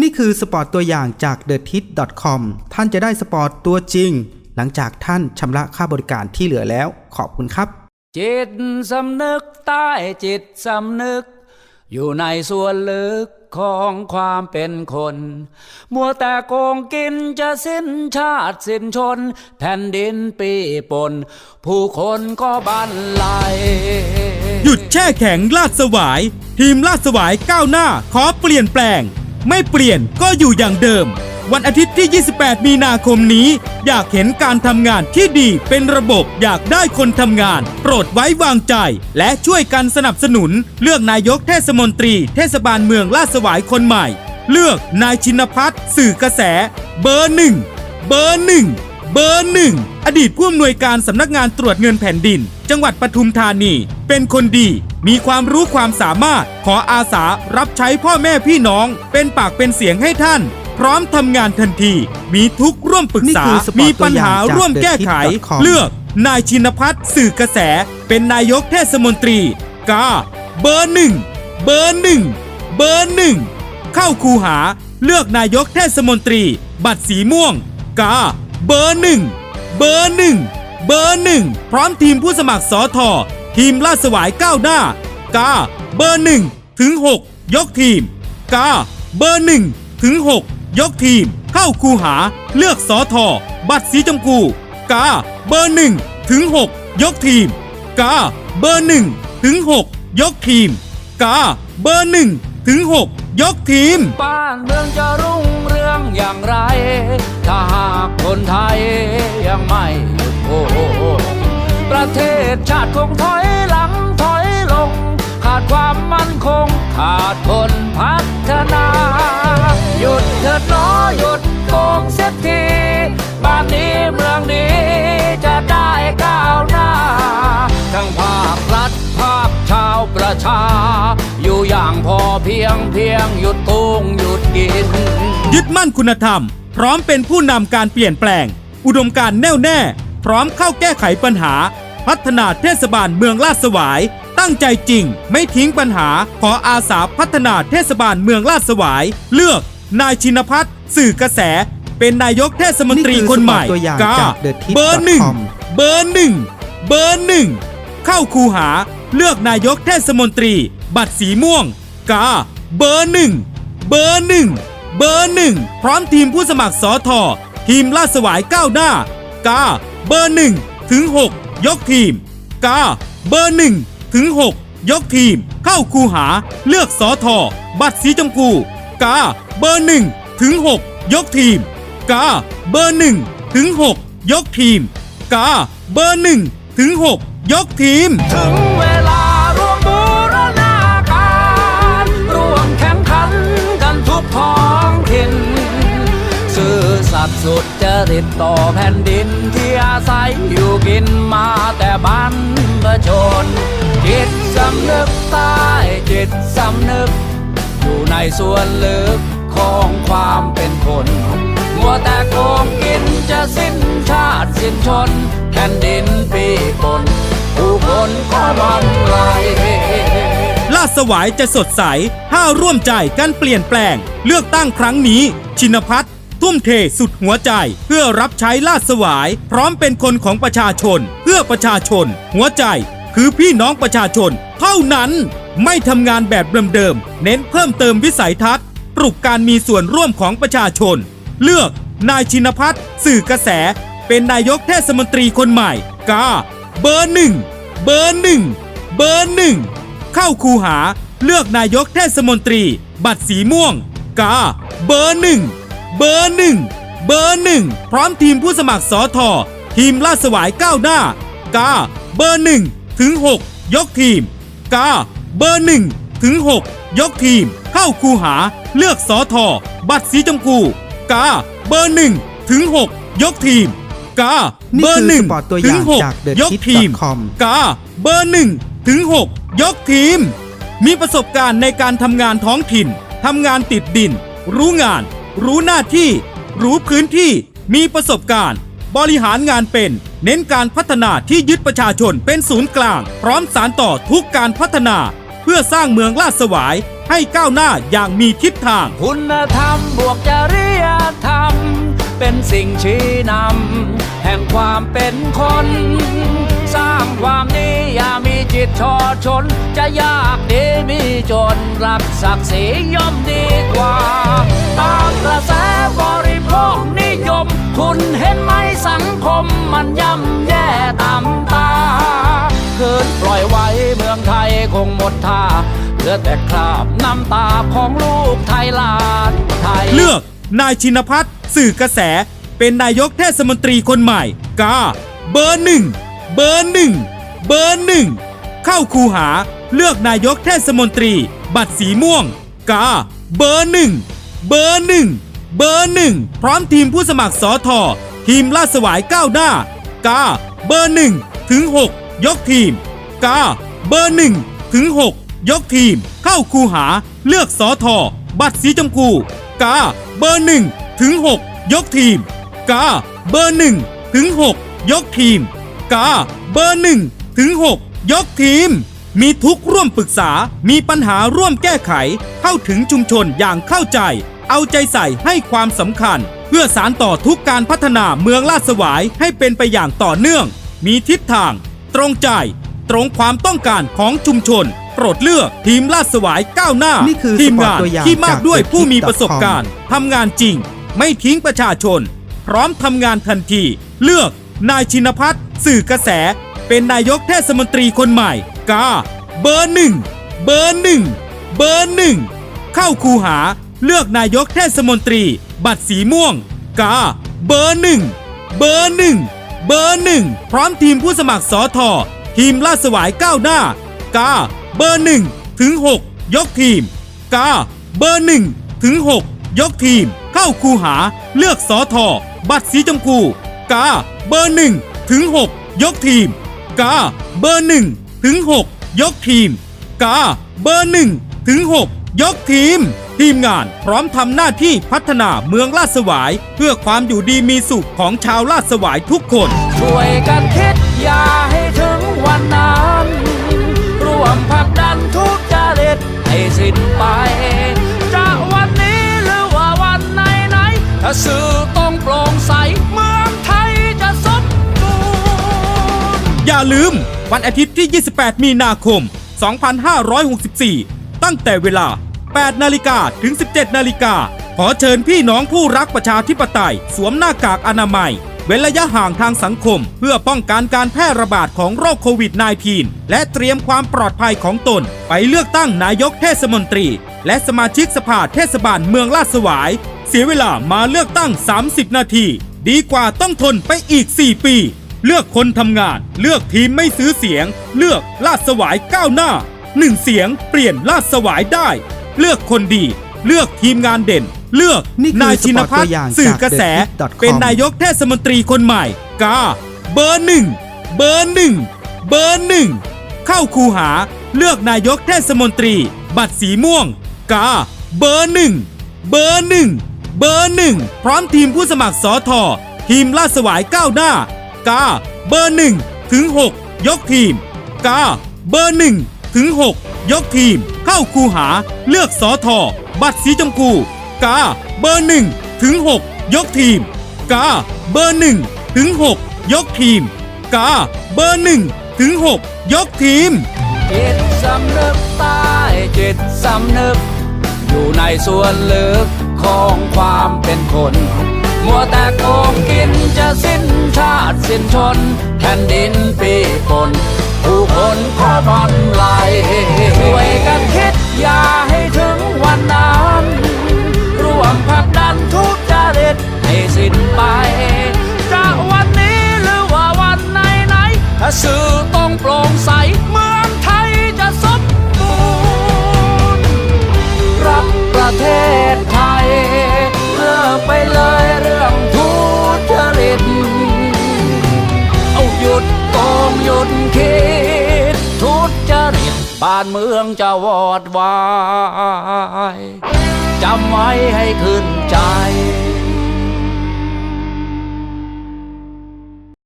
นี่คือสปอร์ตตัวอย่างจาก t h e t i t c o m ท่านจะได้สปอร์ตตัวจริง หลังจากท่านชำระค่าบริการที่เหลือแล้ว ขอบคุณครับ จิตสำนึกใต้จิตสำนึก อยู่ในส่วนลึกของความเป็นคน มัวแต่โกงกินจะสิ้นชาติสิ้นชน แผ่นดินปีปน ผู้คนก็บันไลหยุดแช่แข็งลาดสวาย ทีมลาดสวายก้าวหน้าขอเปลี่ยนแปลง ไม่เปลี่ยนก็อยู่อย่างเดิม วันอาทิตย์ที่ 28 มีนาคมนี้ อยากเห็นการทำงานที่ดีเป็นระบบอยากได้คนทำงาน โปรดไว้วางใจ และช่วยกันสนับสนุน เลือกนายกเทศมนตรี เทศบาลเมืองลาดสวายคนใหม่ เลือกนายชินพัฒน์สื่อกระแส เบอร์หนึ่งเบอร์หนึ่งเบอร์หนึ่งอดีตผู้อำนวยการสำนักงานตรวจเงินแผ่นดิน จังหวัดปทุมธานี เป็นคนดี มีความรู้ความสามารถ ขออาสารับใช้พ่อแม่พี่น้อง เป็นปากเป็นเสียงให้ท่าน พร้อมทำงานทันที มีทุกข์ร่วมปรึกนี่ษาคือสปอร์ตมีปัญหาตัวอย่างจากร่วมแก้ไข TheTip.com เลือก นายชินพัฒน์สื่อกระแส เป็นนายกเทศมนตรี กา เบอร์หนึ่ง เบอร์หนึ่ง เบอร์หนึ่ง เข้าคูหา เลือกนายกเทศมนตรี บัตรสีม่วง กา เบอร์หนึ่ง เบอร์หนึ่ง เบอร์หนึ่ง พร้อมทีมผู้สมัครสอทอ ทีมลาดสวายก้าวหน้า กา เบอร์หนึ่งถึงหกยกทีม กา เบอร์หนึ่งถึงหกยกทีม เข้าคูหา เลือกสอทอบัตรสีชมพู กา เบอร์หนึ่งถึงหกยกทีม กา เบอร์หนึ่งถึงหกยกทีม กา เบอร์หนึ่งถึงหกยกทีม บ้านเมืองจะรุ่งเรืองอย่างไร ถ้าหากคนไทยยังไม่หยุดโอ ประเทศชาติคงถอยหลังถอยลง ขาดความมั่นคง ขาดคนพัฒนา หยุดเถิดหนอหยุดโกงเสียทีบ้านนี้เมืองนี้จะได้ก้าวหน้า ทั้งภาครัฐภาคชาวประชา อยู่อย่างพอเพียงเพียงหยุดโกงหยุดกิน ยึดมั่นคุณธรรม พร้อมเป็นผู้นำการเปลี่ยนแปลง อุดมการณ์แน่วแน่ พร้อมเข้าแก้ไขปัญหา พัฒนาเทศบาลเมืองลาดสวาย ตั้งใจจริง ไม่ทิ้งปัญหา ขออาสาพัฒนาเทศบาลเมืองลาดสวาย เลือก นายชินพัฒน์สื่อกระแส เป็นนายกเทศมนตรีนี่คือคนใหม่สปอร์ตตัวอย่างกาจาก TheTip.com เบอร์หนึ่งเบอร์หนึ่งเบอร์หนึ่งเข้าคูหาเลือกนายกเทศมนตรี บัตรสีม่วง กา เบอร์หนึ่งเบอร์หนึ่งเบอร์หนึ่งพร้อมทีมผู้สมัครสอทอทีมลาดสวายก้าวหน้า กา เบอร์หนึ่งถึงหกยกทีม กา เบอร์หนึ่งถึงหกยกทีม เข้าคูหา เลือกสอทอบัตรสีชมพู กา เบอร์หนึ่งถึงหกยกทีม กา เบอร์หนึ่งถึงหกยกทีม กา เบอร์หนึ่งถึงหกยกทีม ซื่อสัตย์สุดจริตต่อแผ่นดินที่อาศัยอยู่กินมาแต่บรรพชน จิตสำนึกใต้จิตสำนึก อยู่ในส่วนลึกของความเป็นคนมัวแต่โกงกินจะสิ้นชาติสิ้นชน แผ่นดินปีปนผู้คนก็มันไหลลาดสวายจะสดใสถ้าร่วมใจกันเปลี่ยนแปลง เลือกตั้งครั้งนี้ ชินพัฒน์ ทุ่มเทสุดหัวใจ เพื่อรับใช้ลาดสวาย พร้อมเป็นคนของประชาชน เพื่อประชาชน หัวใจ คือพี่น้องประชาชน เท่านั้นไม่ทำงานแบบเดิมๆเน้นเพิ่มเติมวิสัยทัศน์ปลุกการมีส่วนร่วมของประชาชน เลือกนายชินพัฒน์สื่อกระแส เป็นนายกเทศมนตรีคนใหม่กาเบอร์หนึ่งเบอร์หนึ่งเบอร์หนึ่งเข้าคูหาเลือกนายกเทศมนตรี บัตรสีม่วงกาเบอร์หนึ่ง เบอร์หนึ่งเบอร์หนึ่งพร้อมทีมผู้สมัครสอทอทีมลาดสวายก้าวหน้ากาเบอร์หนึ่งถึงหกยกทีมกาเบอร์หนึ่งถึงหกยกทีม เข้าคูหา เลือกสอทอบัตรสีชมพูกาเบอร์หนึ่งถึงหกยกทีมกานี่เบอคืร์อหนึ่งสปอร์ตตัวอถึย่างงหกจากยกทีม TheTip.com กาเบอร์หนึ่งถึงหกยกทีม มีประสบการณ์ในการทำงานท้องถิ่นทำงานติดดิน รู้งาน รู้หน้าที่ รู้พื้นที่ มีประสบการณ์ บริหารงานเป็น เน้นการพัฒนาที่ยึดประชาชนเป็นศูนย์กลาง พร้อมสารต่อทุกการพัฒนา เพื่อสร้างเมืองลาดสวายให้ก้าวหน้าอย่างมีทิศทาง คุณธรรมบวกจริยธรรม เป็นสิ่งชี้นำแห่งความเป็นคน สร้างความดีอย่ามีจิตชอชน จะยากดีมีจนรักศักดิ์ศรีย่อมดีกว่า คงหมดท่าเหลือแต่คราบน้ำตาของลูกไทยลานไทย เลือกนายชินพัฒน์สื่อกระแส เป็นนายกเทศมนตรีคนใหม่กาเบอร์หนึ่งเบอร์หนึ่งเบอร์หนึ่งเข้าคูหาเลือกนายกเทศมนตรี บัตรสีม่วง กา เบอร์หนึ่งเบอร์หนึ่งเบอร์หนึ่งพร้อมทีมผู้สมัครสอทอทีมลาดสวายก้าวหน้า กา เบอร์หนึ่งถึงหกยกทีม กา เบอร์หนึ่ง ถึงหกยกทีม เข้าคูหา เลือกสอทอบัตรสีชมพู กา เบอร์หนึ่งถึงหกยกทีม กา เบอร์หนึ่งถึงหกยกทีม กา เบอร์หนึ่งถึงหกยกทีม มีทุกร่วมปรึกษา มีปัญหาร่วมแก้ไข เข้าถึงชุมชนอย่างเข้าใจ เอาใจใส่ให้ความสำคัญ เพื่อสารต่อทุกการพัฒนาเมืองลาดสวายให้เป็นไปอย่างต่อเนื่อง มีทิศทาง ตรงใจ ตรงความต้องการของชุมชน โปรดเลือกทีมลาดสวายก้าวหน้า นี่คือทีมสปอร์ตงานตัวอย่างที่มากจากด้วย The ผู้มี Kid ประสบการณ์ทำงานจริง ไม่ทิ้งประชาชน พร้อมทำงานทันที เลือกนายชินพัฒน์สื่อกระแส เป็นนายกเทศมนตรีคนใหม่กาเบอร์หนึ่งเบอร์หนึ่งเบอร์หนึ่งเข้าคูหาเลือกนายกเทศมนตรี บัตรสีม่วง กา เบอร์หนึ่งเบอร์หนึ่งเบอร์หนึ่งพร้อมทีมผู้สมัครสอทอ ทีมลาดสวายก้าวหน้า กา เบอร์หนึ่งถึงหกยกทีม กา เบอร์หนึ่งถึงหกยกทีม เข้าคูหา เลือกสอทอบัตรสีชมพู กา เบอร์หนึ่งถึงหกยกทีม กา เบอร์หนึ่งถึงหกยกทีม กา เบอร์หนึ่งถึงหกยกทีม ทีมงานพร้อมทำหน้าที่พัฒนาเมืองลาดสวาย เพื่อความอยู่ดีมีสุขของชาวลาดสวายทุกคน ช่วยกันคิดอย่า ลืม วันอาทิตย์ที่ 28 มีนาคม 2564 ตั้งแต่เวลา 8 นาฬิกาถึง 17 นาฬิกา ขอเชิญพี่น้องผู้รักประชาธิปไตย สวมหน้ากากอนามัย เว้นระยะห่างทางสังคม เพื่อป้องกันการแพร่ระบาดของโรคโควิด -19 และเตรียมความปลอดภัยของตน ไปเลือกตั้งนายกเทศมนตรี และสมาชิกสภาเทศบาลเมืองลาดสวาย เสียเวลามาเลือกตั้ง 30 นาที ดีกว่าต้องทนไปอีก 4 ปี เลือกคนทำงาน เลือกทีมไม่ซื้อเสียง เลือกลาดสวายก้าวหน้าหนึ่งเสียงเปลี่ยนลาดสวายได้ เลือกคนดี เลือกทีมงานเด่น เลือกนี่คือนายชินพัฒสปอร์ตตัวน์อย่างสื่อกระแสจาก TheKid.com เป็นนายกเทศมนตรีคนใหม่ กา เบอร์หนึ่งเบอร์หนึ่งเบอร์หนึ่งเข้าคูหา เลือกนายกเทศมนตรี บัตรสีม่วง กา เบอร์หนึ่งเบอร์หนึ่งเบอร์หนึ่งพร้อมทีมผู้สมัครสอทอทีมลาดสวายก้าวหน้า กา เบอร์หนึ่งถึงหกยกทีม กา เบอร์หนึ่งถึงหกยกทีม เข้าคูหาเลือกสอทอบัตรสีชมพู กา เบอร์หนึ่งถึงหกยกทีม กา เบอร์หนึ่งถึงหกยกทีม กา เบอร์หนึ่งถึงหกยกทีมจิตสำนึกใต้จิตสำนึก อยู่ในส่วนลึกของความเป็นคน มัวแต่โกงกินจะสิ้นชาติสิ้นชน แผ่นดินปีปนผู้คนขอบอนไหลช่วยกันคิดอย่าให้ถึงวันนั้น หยุดคิดทุจริตบ้านเมืองจะวอดวาย จำไว้ให้ขึ้นใจ